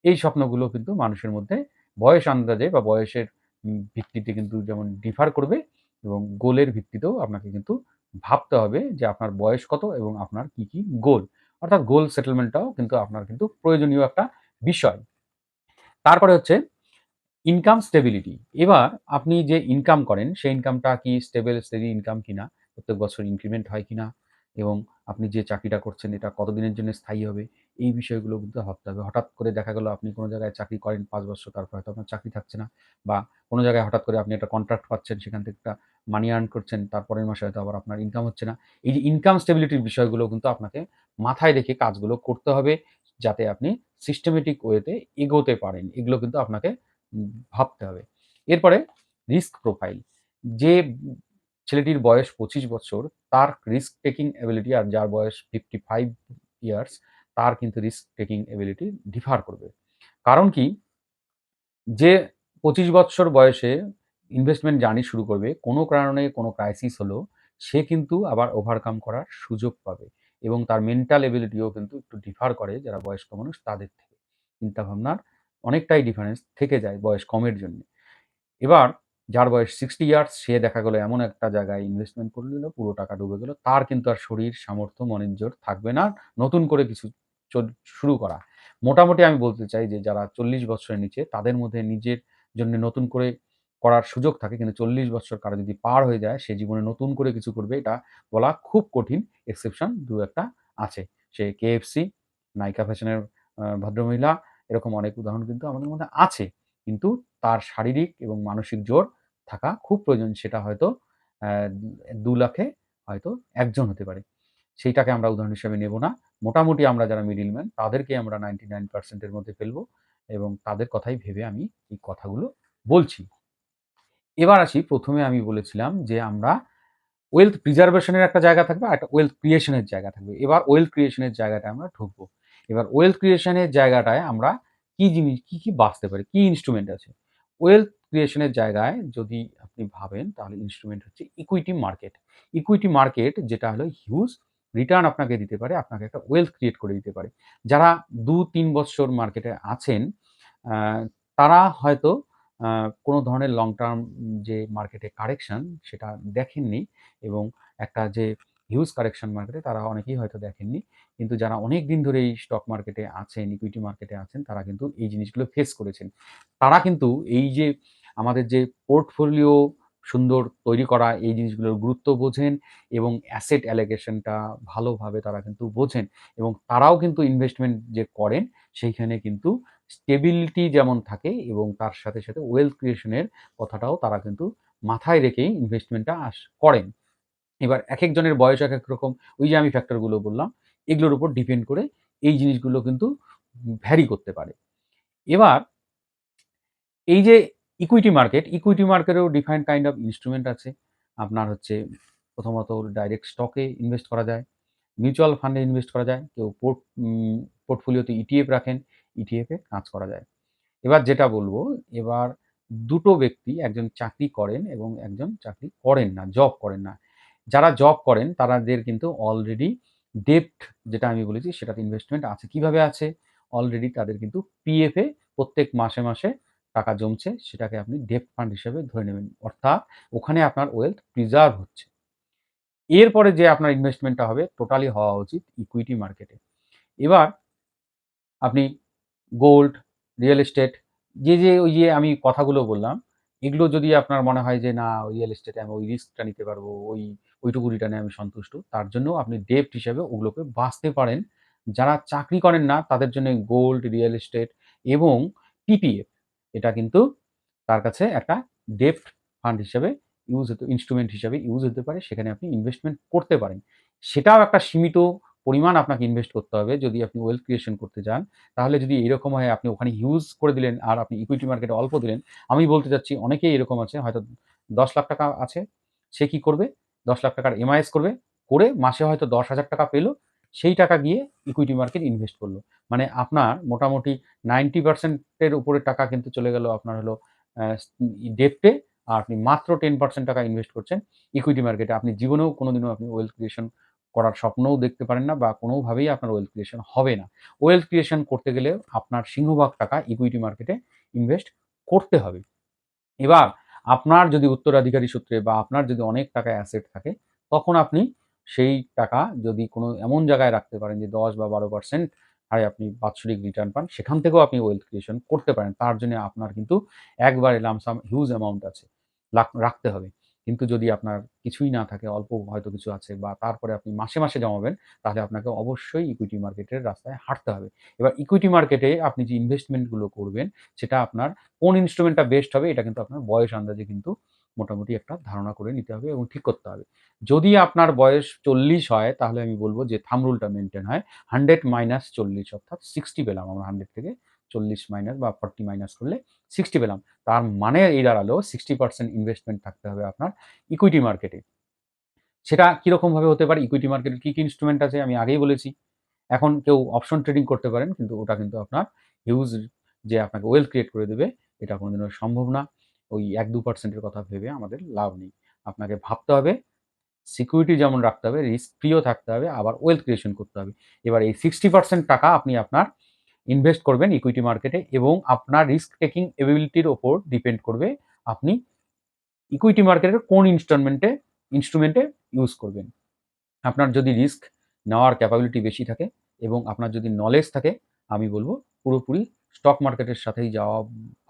এই স্বপ্নগুলো কিন্তু মানুষের মধ্যে বয়স আন্দাজে বা বয়সের ভিত্তিতে কিন্তু যেমন ডিফার করবে এবং গোলের ভিত্তিতেও আপনাকে কিন্তু ভাবতে হবে যে আপনার বয়স কত এবং আপনার কি, কি গোল। অর্থাৎ গোল সেটেলমেন্টটাও কিন্তু আপনার কিন্তু প্রয়োজনীয় একটা বিষয়। তারপরে হচ্ছে ইনকাম স্টেবিলিটি। এবার আপনি যে ইনকাম করেন সেই ইনকামটা কি স্টেবল স্টেডি ইনকাম কিনা? প্রত্যেক বছর ইনক্রিমেন্ট হয় কিনা? এবং আপনি যে চাকরিটা করছেন এটা কতদিনের জন্য স্থায়ী হবে? এই বিষয়গুলো কিন্তু ভাবতে হবে। হঠাৎ করে দেখা গেল আপনি কোনো জায়গায় চাকরি করেন পাঁচ বছর, তারপর হয়তো আপনার চাকরি থাকছে না বা কোনো জায়গায় হঠাৎ করে আপনি একটা কন্ট্রাক্ট পাচ্ছেন, সেখান থেকে একটা মানি আর্ন করছেন, তারপরের মাসে হয়তো আবার আপনার ইনকাম হচ্ছে না। এই যে ইনকাম স্টেবিলিটির বিষয়গুলো কিন্তু আপনাকে মাথায় রেখে কাজগুলো করতে হবে যাতে আপনি সিস্টেমেটিক ওয়েতে এগোতে পারেন। এগুলো কিন্তু আপনাকে ভাবতে হবে। এরপরে রিস্ক প্রোফাইল। যে ছেলেটির বয়স ২৫ বছর তার রিস্ক টেকিং এবিলিটি আর যার বয়স 55 ইয়ার্স তার কিন্তু রিস্ক টেকিং এবিলিটি ডিফার করবে। কারণ কি? যে পঁচিশ বছর বয়সে ইনভেস্টমেন্ট জার্নি শুরু করবে, কোনো কারণে কোনো ক্রাইসিস হলো সে কিন্তু আবার ওভারকাম করার সুযোগ পাবে এবং তার মেন্টাল এবিলিটিও কিন্তু একটু ডিফার করে যারা বয়স্ক মানুষ তাদের থেকে। চিন্তাভাবনার অনেকটাই ডিফারেন্স থেকে যায় বয়স কমের জন্যে। এবার যার বয়স 60 ইয়ার্স সে দেখা গেলো এমন একটা জায়গায় ইনভেস্টমেন্ট করে নিল, পুরো টাকা ডুবে গেল। তার কিন্তু আর শরীর, সামর্থ্য, মনের থাকবে না নতুন করে কিছু শুরু করা। মোটামুটি আমি বলতে চাই যে যারা চল্লিশ বছরের নিচে তাদের মধ্যে নিজের জন্য নতুন করে করার সুযোগ থাকে কিন্তু 40 বৎসর কারও যদি পার হয়ে যায় সে জীবনে নতুন করে কিছু করবে এটা বলা খুব কঠিন। এক্সেপশন দু একটা আছে। সে কেএফসি, নায়িকা ফ্যাশনের ভদ্রমহিলা এরকম অনেক উদাহরণ কিন্তু আমাদের মধ্যে আছে। কিন্তু তার শারীরিক এবং মানসিক জোর থাকা খুব প্রয়োজন। সেটা হয়তো দু লাখে হয়তো একজন হতে পারে। সেইটাকে আমরা উদাহরণ হিসেবে নেব না। মোটামুটি আমরা যারা মিডলম্যান তাদেরকে আমরা 99% এর মধ্যে ফেলব এবং তাদের কথাই ভেবে আমি এই কথাগুলো বলছি। এবার আসি প্রথমে আমি বলেছিলাম যে আমরা ওয়েলথ প্রিজার্ভেশনের একটা জায়গা থাকবে আর একটা ওয়েলথ ক্রিয়েশনের জায়গা থাকবে। এবার ওয়েলথ ক্রিয়েশন এর জায়গাটায় আমরা ঢুকবো। এবার ওয়েলথ ক্রিয়েশন এর জায়গাটায় আমরা কি জিনিস কি, কি বাঁচতে পারি? কি ইনস্ট্রুমেন্ট আছে? ওয়েলথ ক্রিয়েশন এর জায়গায় যদি আপনি ভাবেন তাহলে ইন্সট্রুমেন্ট হচ্ছে ইকুইটি মার্কেট। ইকুইটি মার্কেট যেটা হলো হিউজ রিটার্ন আপনাকে দিতে পারে, আপনাকে একটা ওয়েলথ ক্রিয়েট করে দিতে পারে। যারা ২-৩ বৎসর মার্কেটে আছেন তারা হয়তো কোনো ধরনের লং টার্ম যে মার্কেটে কারেকশন সেটা দেখেননি এবং একটা যে হিউজ কারেকশন মার্কেটে তারা অনেকেই হয়তো দেখেননি। কিন্তু যারা অনেকদিন ধরে এই স্টক মার্কেটে আছেন, ইকুইটি মার্কেটে আছেন তারা কিন্তু এই জিনিসগুলো ফেস করেছেন। তারা কিন্তু এই যে আমাদের যে পোর্টফোলিও সুন্দর তৈরি করা এই জিনিসগুলোর গুরুত্ব বোঝেন এবং অ্যাসেট অ্যালোকেশনটা ভালোভাবে তারা কিন্তু বোঝেন এবং তারাও কিন্তু ইনভেস্টমেন্ট যে করেন সেইখানে কিন্তু স্টেবিলিটি যেমন থাকে এবং তার সাথে, সাথে ওয়েলথ ক্রিয়েশনের কথাটাও তারা কিন্তু মাথায় রেখেই ইনভেস্টমেন্টটা আস করেন। এবার একেক জনের বয়স এক এক রকম ওই যে আমি ফ্যাক্টরগুলো বললাম, এগুলোর উপর ডিপেন্ড করে এই জিনিসগুলো কিন্তু ভ্যারি করতে পারে। এবার এই যে ইকুইটি মার্কেট, ইকুইটি মার্কেটেও ডিফারেন্ট কাইন্ড অফ ইন্সট্রুমেন্ট আছে। আপনার হচ্ছে প্রথমত ডাইরেক্ট স্টকে ইনভেস্ট করা যায়, মিউচুয়াল ফান্ডে ইনভেস্ট করা যায়, কেউ পোর্ট পোর্টফোলিওতে ইটিএফ রাখেন, ইটিএফে কাজ করা যায়। এবার যেটা বলব এবার দুটো ব্যক্তি একজন চাকরি করেন এবং একজন চাকরি করেন না, জব করেন না। যারা জব করেন তারাদের কিন্তু অলরেডি ডেপ্ট যেটা আমি বলেছি সেটাতে ইনভেস্টমেন্ট আছে। কীভাবে আছে? অলরেডি তাদের কিন্তু পিএফ প্রত্যেক মাসে, মাসে টাকা জমছে সেটাকে আপনি ডেপ্ট ফান্ড হিসেবে ধরে নেবেন। অর্থাৎ ওখানে আপনার ওয়েলথ প্রিজার্ভ হচ্ছে। এরপরে যে আপনার ইনভেস্টমেন্টটা হবে টোটালি হওয়া উচিত ইকুইটি মার্কেটে। এবার আপনি গোল্ড, রিয়েল এস্টেট যে, যে ওই যে আমি কথাগুলো বললাম, এগুলো যদি আপনার মনে হয় যে না ওই রিয়েল এস্টেটে আমি ওই রিস্কটা নিতে পারব, ওই ওইটুকু রিটার্নে আমি সন্তুষ্ট। তার জন্য আপনি ডেপ্ট হিসেবে ওগুলোকে বাঁচতে পারেন। যারা চাকরি করেন না তাদের জন্য গোল্ড, রিয়েল এস্টেট এবং পিপিএফ এটা কিন্তু তার কাছে একটা ডেপ্ট ফান্ড হিসেবে ইউজ হতে ইন্সট্রুমেন্ট হিসেবে ইউজ হতে পারে। সেখানে আপনি ইনভেস্টমেন্ট করতে পারেন। সেটাও একটা সীমিত পরিমাণ আপনাকে ইনভেস্ট করতে হবে যদি আপনি ওয়েলথ ক্রিয়েশন করতে যান। তাহলে যদি এরকম হয় আপনি ওখানে হিউজ করে দিলেন আর আপনি ইকুইটি মার্কেটে অল্প দিলেন। আমি বলতে চাচ্ছি অনেকেই এরকম আছে হয়তো দশ লাখ টাকা আছে। সে কি করবে? ৳১০,০০,০০০ র এমআইএস করবে। করে মাসে হয়তো ৳১০,০০০ পেল। সেই টাকা গিয়ে ইকুইটি মার্কেট ইনভেস্ট করল মানে আপনার মোটামুটি নাইনটি পার্সেন্টের উপরে টাকা কিন্তু চলে গেল আপনার হলো ডেপ্টে আর আপনি মাত্র 10% টাকা ইনভেস্ট করছেন ইকুইটি মার্কেটে। আপনি জীবনেও কোনোদিনও আপনি ওয়েলথ ক্রিয়েশন করার স্বপ্নও দেখতে পারেন না বা কোনোভাবেই আপনার ওয়েলথ ক্রিয়েশন হবে না। ওয়েলথ ক্রিয়েশন করতে গেলে আপনার সিংহভাগ টাকা ইকুইটি মার্কেটে ইনভেস্ট করতে হবে। এবার, আপনার যদি উত্তরাধিকারী সূত্রে বা আপনার যদি অনেক টাকা অ্যাসেট থাকে, তখন আপনি সেই টাকা যদি কোনো এমন জায়গায় রাখতে পারেন যে ১০ বা ১২% হারে আপনি বাৎসরিক রিটার্ন পান সেখান থেকেও আপনি ওয়েলথ ক্রিয়েশন করতে পারেন। তার জন্য আপনার কিন্তু একবারে লামসাম হিউজ অ্যামাউন্ট আছে। রাখতে হবে। কিন্তু যদি আপনার কিছুই না থাকে অল্প হয়তো কিছু আছে বা তারপরে আপনি মাসে, মাসে জমাবেন তাহলে আপনাকে অবশ্যই ইকুইটি মার্কেটের রাস্তায় হাঁটতে হবে। এবার ইকুইটি মার্কেটে আপনি যে ইনভেস্টমেন্টগুলো করবেন সেটা আপনার কোন ইনস্ট্রুমেন্টটা বেস্ট হবে এটা কিন্তু আপনার বয়স আন্দাজে কিন্তু মোটামুটি একটা ধারণা করে নিতে হবে এবং ঠিক করতে হবে। যদি আপনার বয়স ৪০ হয়, তাহলে আমি বলব যে থামরুলটা মেনটেন হয়। 100 মাইনাস ৪০ অর্থাৎ 60 পেলাম আমরা 100 থেকে ৪০ মাইনাস বা 40 মাইনাস করলে 60 পেলাম। তার মানে এই দাঁড়াল 60% ইনভেস্টমেন্ট থাকতে হবে আপনার ইকুইটি মার্কেটে। সেটা কীরকমভাবে হতে পারে? ইকুইটি মার্কেটের কী কী ইনস্ট্রুমেন্ট আছে আমি আগেই বলেছি। এখন কেউ অপশন ট্রেডিং করতে পারেন, কিন্তু ওটা কিন্তু আপনার হিউজ যে আপনাকে ওয়েলথ ক্রিয়েট করে দেবে, এটা কোনোদিনও সম্ভব না। ওই এক দু পার্সেন্টের কথা ভেবে আমাদের লাভ নেই। আপনাকে ভাবতে হবে সিকিউরিটি যেমন রাখতে হবে, রিস্ক ফ্রিও থাকতে হবে, আবার ওয়েলথ ক্রিয়েশন করতে হবে। এবার এই 60% টাকা আপনি আপনার ইনভেস্ট করবেন ইকুইটি মার্কেটে এবং আপনার রিস্ক টেকিং এবিলিটির ওপর ডিপেন্ড করবে আপনি ইকুইটি মার্কেটের কোন ইনস্টলমেন্টে ইন্সট্রুমেন্টে ইউজ করবেন। আপনার যদি রিস্ক নেওয়ার ক্যাপাবিলিটি বেশি থাকে এবং আপনার যদি নলেজ থাকে আমি বলব পুরোপুরি স্টক মার্কেটের সাথেই যাওয়া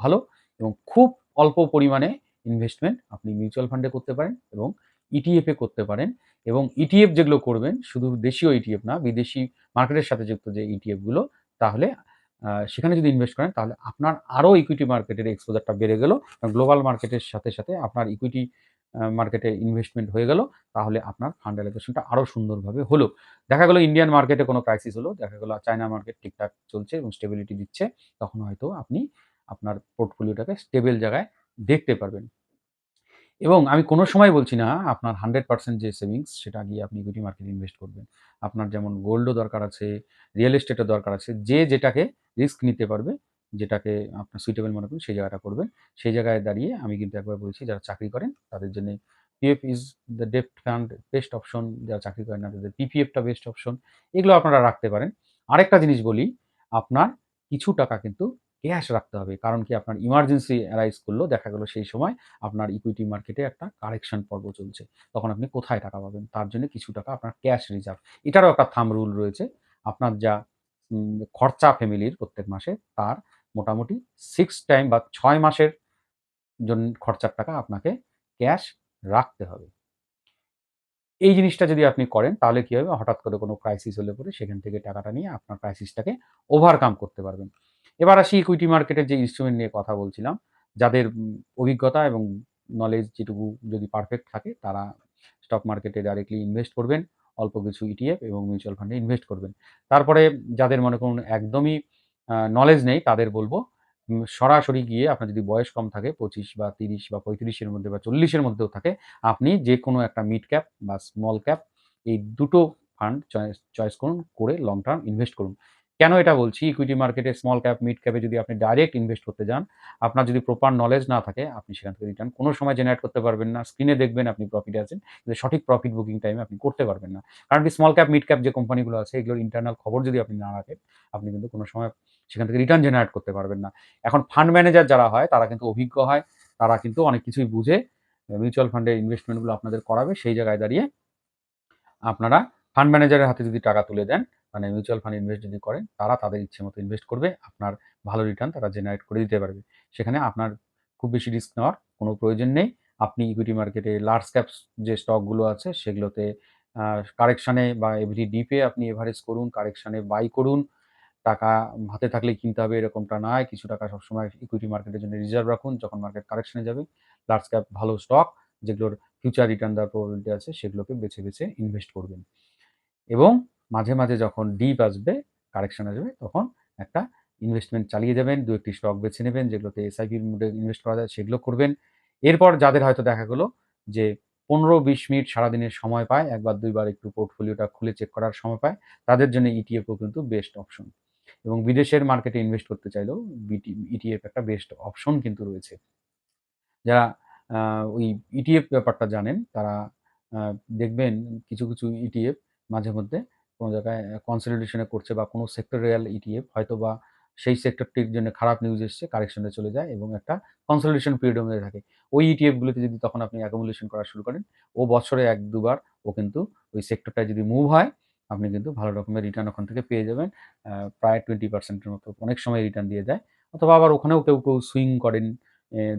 ভালো এবং খুব অল্প পরিমাণে ইনভেস্টমেন্ট আপনি মিউচুয়াল ফান্ডে করতে পারেন এবং ইটিএফ এ করতে পারেন এবং ইটিএফ যেগুলো করবেন শুধু দেশীয় ইটিএফ না বিদেশি মার্কেটের সাথে যুক্ত যে ইটিএফগুলো তাহলে সেখানে যদি ইনভেস্ট করেন তাহলে আপনার আরও ইকুইটি মার্কেটের এক্সপোজারটা বেড়ে গেল। গ্লোবাল মার্কেটের সাথে, সাথে আপনার ইকুইটি মার্কেটে ইনভেস্টমেন্ট হয়ে গেল। তাহলে আপনার ফান্ড অ্যালোকেশনটা আরও সুন্দরভাবে হলো। দেখা গেল ইন্ডিয়ান মার্কেটে কোনো ক্রাইসিস হলো, দেখা গেল চায়না মার্কেট ঠিকঠাক চলছে এবং স্টেবিলিটি দিচ্ছে। তখন হয়তো আপনি আপনার পোর্টফোলিওটাকে স্টেবল জায়গায় দেখতে পারবেন। এবং আমি কোনো সময় বলছি না আপনার 100% যে সেভিংস সেটা গিয়ে আপনি ইকুইটি মার্কেটে ইনভেস্ট করবেন। আপনার যেমন গোল্ডও দরকার আছে, রিয়েল এস্টেটও দরকার আছে। যে যেটাকে রিস্ক নিতে পারবে, যেটাকে আপনার সুইটেবল মনে করেন সেই জায়গাটা করবেন। সেই জায়গায় দাঁড়িয়ে আমি কিন্তু একবার বলছি যারা চাকরি করেন তাদের জন্যে পিএফ ইজ দ্য ডেপ্ট ফান্ড বেস্ট অপশন। যারা চাকরি করেন না তাদের পিপিএফটা বেস্ট অপশন। এগুলো আপনারা রাখতে পারেন। আরেকটা জিনিস বলি, আপনার কিছু টাকা কিন্তু ক্যাশ রাখতে হবে। কারণ কি আপনার ইমার্জেন্সি অ্যারাইজ করল, দেখা গেলো সেই সময় আপনার ইকুইটি মার্কেটে একটা কারেকশন পর্ব চলছে। তখন আপনি কোথায় টাকা পাবেন? তার জন্য কিছু টাকা আপনার ক্যাশ রিজার্ভ। এটারও একটা থাম রুল রয়েছে। আপনার যা খরচা ফ্যামিলির প্রত্যেক মাসে তার মোটামুটি সিক্স টাইম বা ছয় মাসের জন্য খরচার টাকা আপনাকে ক্যাশ রাখতে হবে। এই জিনিসটা যদি আপনি করেন তাহলে কি হবে? হঠাৎ করে কোনো ক্রাইসিস হলে পরে সেখান থেকে টাকাটা নিয়ে আপনার ক্রাইসিসটাকে ওভারকাম করতে পারবেন। এবার আসি ইকুইটি মার্কেটের যে ইন্সট্রুমেন্ট নিয়ে কথা বলছিলাম। যাদের অভিজ্ঞতা এবং নলেজ যেটুকু যদি পারফেক্ট থাকে তারা স্টক মার্কেটে ডাইরেক্টলি ইনভেস্ট করবেন। অল্প কিছু ইটিএফ এবং মিউচুয়াল ফান্ডে ইনভেস্ট করবেন। তারপরে যাদের মনে করুন একদমই নলেজ নেই তাদের বলব সরাসরি গিয়ে আপনার যদি বয়স কম থাকে ২৫ বা ৩০ বা পঁয়ত্রিশের মধ্যে বা চল্লিশের মধ্যেও থাকে, আপনি যে কোনো একটা মিড ক্যাপ বা স্মল ক্যাপ এই দুটো ফান্ড চয়েস করুন, করে লং টার্ম ইনভেস্ট করুন। কেন এটা বলছি? ইকুইটি মার্কেটে স্মল ক্যাপ, মিড ক্যাপে যদি আপনি ডাইরেক্ট ইনভেস্ট করতে যান, আপনার যদি প্রপার নলেজ না থাকে আপনি সেখান থেকে রিটার্ন কোনো সময় জেনারেট করতে পারবেন না। স্ক্রিনে দেখবেন আপনি প্রফিটে আছেন। কিন্তু সঠিক প্রফিট বুকিং টাইমে আপনি করতে পারবেন না। কারণ কি স্মল ক্যাপ, মিড ক্যাপ যে কোম্পানিগুলো আছে এগুলোর ইন্টারনাল খবর যদি আপনি না রাখেন, আপনি কিন্তু কোনো সময় সেখান থেকে রিটার্ন জেনারেট করতে পারবেন না। এখন ফান্ড ম্যানেজার যারা হয় তারা কিন্তু অভিজ্ঞ হয়। তারা কিন্তু অনেক কিছুই বুঝে মিউচুয়াল ফান্ডের ইনভেস্টমেন্টগুলো আপনাদের করাবে। সেই জায়গায় দাঁড়িয়ে আপনারা ফান্ড ম্যানেজারের হাতে যদি টাকা তুলে দেন, মানে মিউচুয়াল ফান্ড ইনভেস্ট যদি করেন, তারা তাদের ইচ্ছে মতো ইনভেস্ট করবে। আপনার ভালো রিটার্ন তারা জেনারেট করে দিতে পারবে। সেখানে আপনার খুব বেশি রিস্ক নেওয়ার কোনো প্রয়োজন নেই। আপনি ইকুইটি মার্কেটে লার্জ ক্যাপস যে স্টকগুলো আছে সেগুলোতে কারেকশানে বা এভরি ডিপে আপনি এভারেজ করুন, কারেকশানে বাই করুন। টাকা হাতে থাকলে কিনতে হবে এরকমটা নয়। কিছু টাকা সবসময় ইকুইটি মার্কেটের জন্য রিজার্ভ রাখুন। যখন মার্কেট কারেকশানে যাবে, লার্জ ক্যাপ ভালো স্টক যেগুলোর ফিউচার রিটার্ন দেওয়ার প্রবাবিলিটি আছে সেগুলোকে বেছে, বেছে ইনভেস্ট করবেন। এবং মাঝে, মাঝে যখন ডিপ আসবে, কারেকশন আসবে তখন একটা ইনভেস্টমেন্ট চালিয়ে যাবেন। দু একটি স্টক বেছে নেবেন যেগুলোতে এসআইপি মোডে ইনভেস্ট করা যায় সেগুলো করবেন। এরপর যাদের হয়তো দেখা গেলো যে ১৫-২০ মিনিট সারাদিনের সময় পায়, একবার দুইবার একটু পোর্টফোলিওটা খুলে চেক করার সময় পায়, তাদের জন্য ইটিএফও কিন্তু বেস্ট অপশন। এবং বিদেশের মার্কেটে ইনভেস্ট করতে চাইলেও ইটিএফ একটা বেস্ট অপশন কিন্তু রয়েছে। যারা ওই ইটিএফ ব্যাপারটা জানেন তারা দেখবেন কিছু, কিছু ইটিএফ মাঝে মধ্যে কোনো জায়গায় কনসলিডেশন করছে বা কোনো সেক্টরিয়াল ইটিএফ হয়তো বা সেই সেক্টরটির জন্য খারাপ নিউজ এসছে, কারেকশন চলে যায় এবং একটা কনসলিডেশন পিরিয়ড মধ্যে থাকে। ওই ইটিএফ গুলোতে যদি তখন আপনি অ্যাকুমুলেশন করা শুরু করেন, ও বছরে এক দুবার ও কিন্তু ওই সেক্টরটায় যদি মুভ হয়, আপনি কিন্তু ভালো রকমের রিটার্ন ওখান থেকে পেয়ে যাবেন। প্রায় টোয়েন্টি পার্সেন্টের মতো অনেক সময় রিটার্ন দিয়ে যায় অথবা আবার ওখানেও কেউ, কেউ সুইং করেন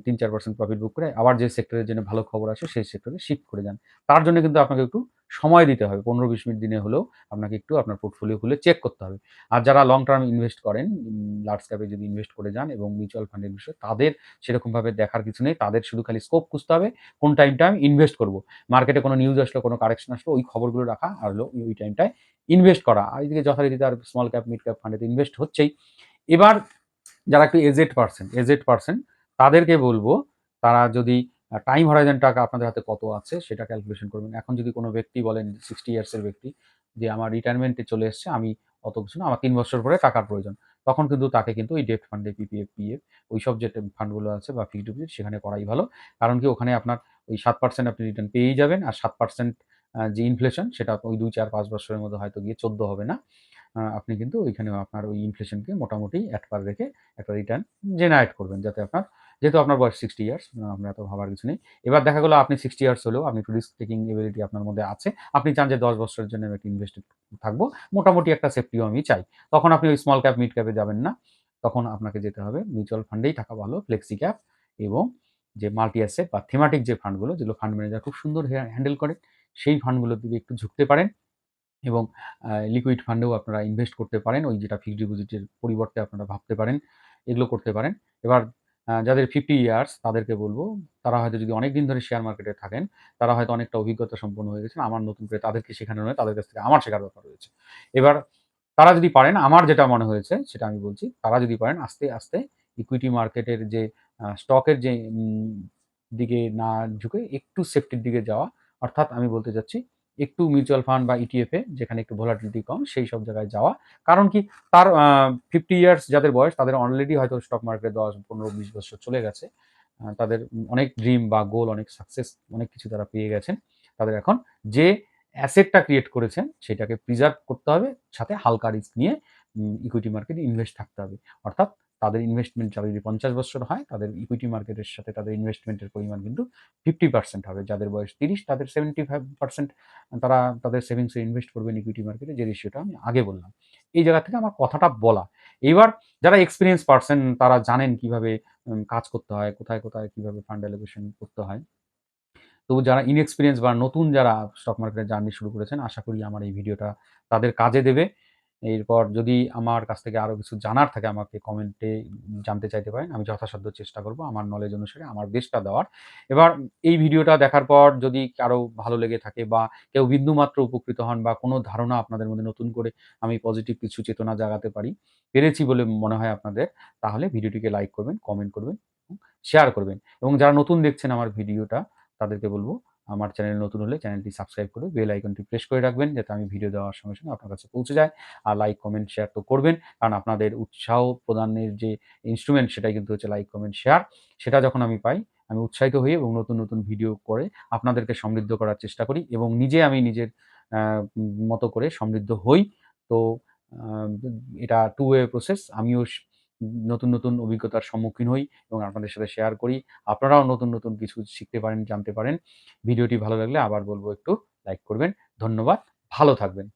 তিন চার পার্সেন্ট প্রফিট বুক করে আবার যে সেক্টরের জন্য ভালো খবর আসে সেই সেক্টরে শিফট করে যান। তার জন্য কিন্তু আপনাকে একটু সময় দিতে হবে। ১৫-২০ মিনিট দিনে হলেও আপনাকে একটু আপনার পোর্টফোলিও খুলে চেক করতে হবে। আর যারা লং টার্ম ইনভেস্ট করেন, লার্জ ক্যাপে যদি ইনভেস্ট করে যান এবং মিউচুয়াল ফান্ডে ইনভেস্ট তাদের সেরকমভাবে দেখার কিছু নেই। তাদের শুধু খালি স্কোপ খুঁজতে হবে কোন টাইমটা আমি ইনভেস্ট করব মার্কেটে কোনো নিউজ আসলো, কোনো কারেকশন আসলো ওই খবরগুলো রাখা আর হলো ওই টাইমটায় ইনভেস্ট করা। আর এদিকে যথারীতি তার স্মল ক্যাপ, মিড ক্যাপ ফান্ডে ইনভেস্ট হচ্ছেই। এবার যারা একটু এজেড পারসন এজেড পারসন তাদেরকে বলব তারা যদি টাইম হরাইজন টাকা আপনাদের হাতে কত আছে সেটা ক্যালকুলেশন করবেন। এখন যদি কোনো ব্যক্তি বলেন সিক্সটি ইয়ার্সের ব্যক্তি যে আমার রিটায়ারমেন্টে চলে এসছে, আমি অত কিছু না, আমার তিন বছর পরে টাকার প্রয়োজন। তখন কিন্তু তাকে কিন্তু ওই ডেট ফান্ডে পিপিএফ, পিএফ ওইসব যে ফান্ডগুলো আছে বা ফিক্সড ডিপোজিট সেখানে করাই ভালো। কারণ কি ওখানে আপনার ওই সাত পার্সেন্ট আপনি রিটার্ন পেয়েই যাবেন। আর সাত পার্সেন্ট যে ইনফ্লেশন সেটা ওই ২, ৪, ৫ বছরের মধ্যে হয়তো গিয়ে ১৪ হবে না। আপনি কিন্তু ওইখানে আপনার ওই ইনফ্লেশনকে মোটামুটি এট পার রেখে একটা রিটার্ন জেনারেট করবেন। যাতে আপনার যেহেতু আপনার বয়স 60 ইয়ার্স আ আপনার এত ভাবার কিছু নেই। এবার দেখা গেল আপনি 60 ইয়ার্স হলেও আপনি একটু রিস্ক টেকিং এবিলিটি আপনার মধ্যে আছে। আপনি চান যে ১০ বছরের জন্য আমি একটা ইনভেস্টেড থাকব। মোটামুটি একটা সেফটিও আমি চাই। তখন আপনি ওই স্মল ক্যাপ, মিড ক্যাপে যাবেন না। তখন আপনাকে যেতে হবে মিউচুয়াল ফান্ডেই থাকা ভালো, ফ্লেক্সি ক্যাপ এবং যে মাল্টি অ্যাসেট বা থিমাটিক যে ফান্ডগুলো যেগুলো ফান্ড ম্যানেজার খুব সুন্দর হ্যা হ্যান্ডেল করে সেই ফান্ডগুলোর দিকে একটু ঝুঁকতে পারেন। এবং লিকুইড ফান্ডেও আপনারা ইনভেস্ট করতে পারেন। ওই যেটা ফিক্সড ডিপোজিটের পরিবর্তে আপনারা ভাবতে পারেন। এগুলো করতে পারেন। এবার যাদের 50 ইয়ার্স তাদেরকে বলব তারা হয়তো যদি অনেকদিন ধরে শেয়ার মার্কেটে থাকেন, তারা হয়তো অনেকটা অভিজ্ঞতা সম্পন্ন হয়ে গেছেন। আমার নতুন করে তাদেরকে শেখানো নয়, তাদের কাছ থেকে আমার শেখার ব্যাপার রয়েছে। এবার তারা যদি পারেন আমার যেটা মনে হয়েছে সেটা আমি বলছি। তারা যদি পারেন আস্তে, আস্তে ইকুইটি মার্কেটের যে স্টকের যে দিকে না ঝুঁকে একটু সেফটির দিকে যাওয়া। অর্থাৎ আমি বলতে চাচ্ছি একটু মিউচুয়াল ফান্ড বা ইটিএফ এ যেখানে একটু ভোলাটিলিটি কম সেই সব জায়গায় যাওয়া। কারণ কি তার ফিফটি ইয়ার্স যাদের বয়স তাদের অলরেডি হয়তো স্টক মার্কেটে দশ পনেরো বিশ বছর চলে গেছে। তাদের অনেক ড্রিম বা গোল, অনেক সাকসেস অনেক কিছু তারা পেয়ে গেছেন। তাদের এখন যে অ্যাসেটটা ক্রিয়েট করেছেন সেটাকে প্রিজার্ভ করতে হবে। সাথে হালকা রিস্ক নিয়ে ইকুইটি মার্কেটে ইনভেস্ট থাকতে হবে। অর্থাৎ তাদের ইনভেস্টমেন্ট যারা যদি ৫০ বৎসর হয় তাদের ইকুইটি মার্কেটের সাথে তাদের ইনভেস্টমেন্টের পরিমাণ কিন্তু 50% হবে। যাদের বয়স ৩০ তাদের 75% তারা তাদের সেভিংসে ইনভেস্ট করবেন ইকুইটি মার্কেটে যে রেশিওটা আমি আগে বললাম। এই জায়গা থেকে আমার কথাটা বলা। এইবার যারা এক্সপিরিয়েন্স পারসন তারা জানেন কীভাবে কাজ করতে হয়, কোথায়, কোথায় কীভাবে ফান্ড অ্যালোকেশন করতে হয়। তো যারা ইনএক্সপিরিয়েন্স বা নতুন যারা স্টক মার্কেটে জার্নি শুরু করেছেন আশা করি আমার এই ভিডিওটা তাদের কাজে দেবে। এরপর যদি আমার কাছ থেকে আরও কিছু জানার থাকে আমাকে কমেন্টে জানতে চাইতে পারেন। আমি যথাসাধ্য চেষ্টা করব আমার নলেজ অনুসারে আমার বেস্টটা দেওয়ার। এবার এই ভিডিওটা দেখার পর যদি কারও ভালো লেগে থাকে বা কেউ বিন্দুমাত্র উপকৃত হন বা কোনো ধারণা আপনাদের মধ্যে নতুন করে আমি পজিটিভ কিছু চেতনা জাগাতে পারি, পেরেছি বলে মনে হয় আপনাদের, তাহলে ভিডিওটিকে লাইক করবেন, কমেন্ট করবেন, শেয়ার করবেন এবং যারা নতুন দেখছেন আমার ভিডিওটা তাদেরকে বলব আমার চ্যানেলে নতুন হলে চ্যানেলটি সাবস্ক্রাইব করে বেল আইকনটি প্রেস করে রাখবেন যাতে আমি ভিডিও দেওয়ার সঙ্গে, সঙ্গে আপনার কাছে পৌঁছে যায়। আর লাইক, কমেন্ট, শেয়ার তো করবেন। কারণ আপনাদের উৎসাহ প্রদানের যে ইনস্ট্রুমেন্ট সেটাই কিন্তু হচ্ছে লাইক, কমেন্ট, শেয়ার। সেটা যখন আমি পাই আমি উৎসাহিত হই এবং নতুন, নতুন ভিডিও করে আপনাদেরকে সমৃদ্ধ করার চেষ্টা করি এবং নিজে আমি নিজের মতো করে সমৃদ্ধ হই। তো এটা টু ওয়ে প্রসেস। আমিও নতুন, নতুন অভিজ্ঞতার সম্মুখীন হই এবং আপনাদের সাথে শেয়ার করি। আপনারাও নতুন, নতুন কিছু শিখতে পারেন, জানতে পারেন। ভিডিওটি ভালো লাগলে আবার বলব একটু লাইক করবেন। ধন্যবাদ। ভালো থাকবেন।